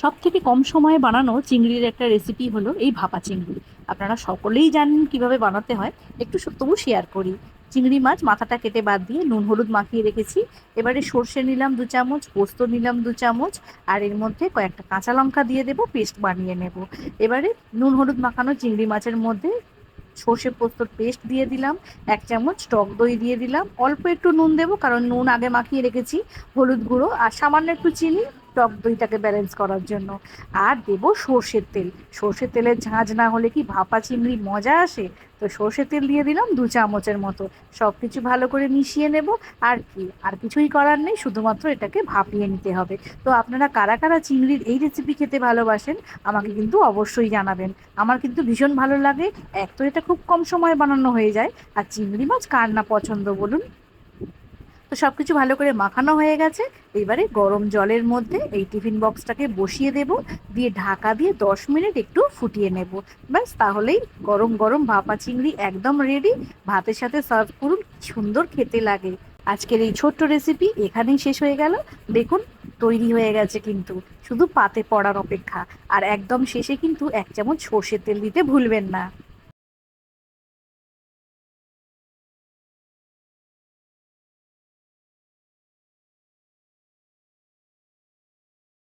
সব থেকে কম সময়ে বানানো চিংড়ির একটা রেসিপি হলো এই ভাপা চিংড়ি। আপনারা সকলেই জানেন কীভাবে বানাতে হয়। একটু তবু শেয়ার করি। চিংড়ি মাছ মাথাটা কেটে বাদ দিয়ে নুন, হলুদ মাখিয়ে রেখেছি। এবারে সর্ষে নিলাম দু চামচ, পোস্ত নিলাম দু চামচ, আর এর মধ্যে কয়েকটা কাঁচা লঙ্কা দিয়ে দেবো, পেস্ট বানিয়ে নেব। এবারে নুন, হলুদ মাখানো চিংড়ি মাছের মধ্যে সর্ষে পোস্তর পেস্ট দিয়ে দিলাম, এক চামচ টক দই দিয়ে দিলাম। অল্প একটু নুন দেবো, কারণ নুন আগে মাখিয়ে রেখেছি, হলুদ গুঁড়ো আর সামান্য একটু চিনি। টক দইটাকে ব্যালেন্স করার জন্য। আর দেবো সর্ষের তেল। সর্ষের তেলের ঝাঁঝ না হলে কি ভাপা চিংড়ি মজা আসে? তো সর্ষের তেল দিয়ে দিলাম দু চামচের মতো। সব কিছু ভালো করে মিশিয়ে নেব। আর কি? আর কিছুই করার নেই, শুধুমাত্র এটাকে ভাপিয়ে নিতে হবে। তো আপনারা কারা কারা চিংড়ির এই রেসিপি খেতে ভালোবাসেন, আমাকে কিন্তু অবশ্যই জানাবেন। আমার কিন্তু ভীষণ ভালো লাগে। এক তো এটা খুব কম সময়ে বানানো হয়ে যায়। আর চিংড়ি মাছ কার না পছন্দ বলুন? তো সব কিছু ভালো করে মাখানো হয়ে গেছে। এবারে গরম জলের মধ্যে এই টিফিন বক্সটাকে বসিয়ে দেব। দিয়ে ঢাকা দিয়ে দশ মিনিট একটু ফুটিয়ে নেব। ব্যাস, তাহলেই গরম গরম ভাপা চিংড়ি একদম রেডি ভাতের সাথে সার্ভ করুন সুন্দর খেতে লাগে। আজকের এই ছোট্ট রেসিপি এখানেই শেষ হয়ে গেল। দেখুন, তৈরি হয়ে গেছে কিন্তু। শুধু পাতে পড়ার অপেক্ষা। আর একদম শেষে কিন্তু এক চামচ সর্ষের তেল দিতে ভুলবেন না।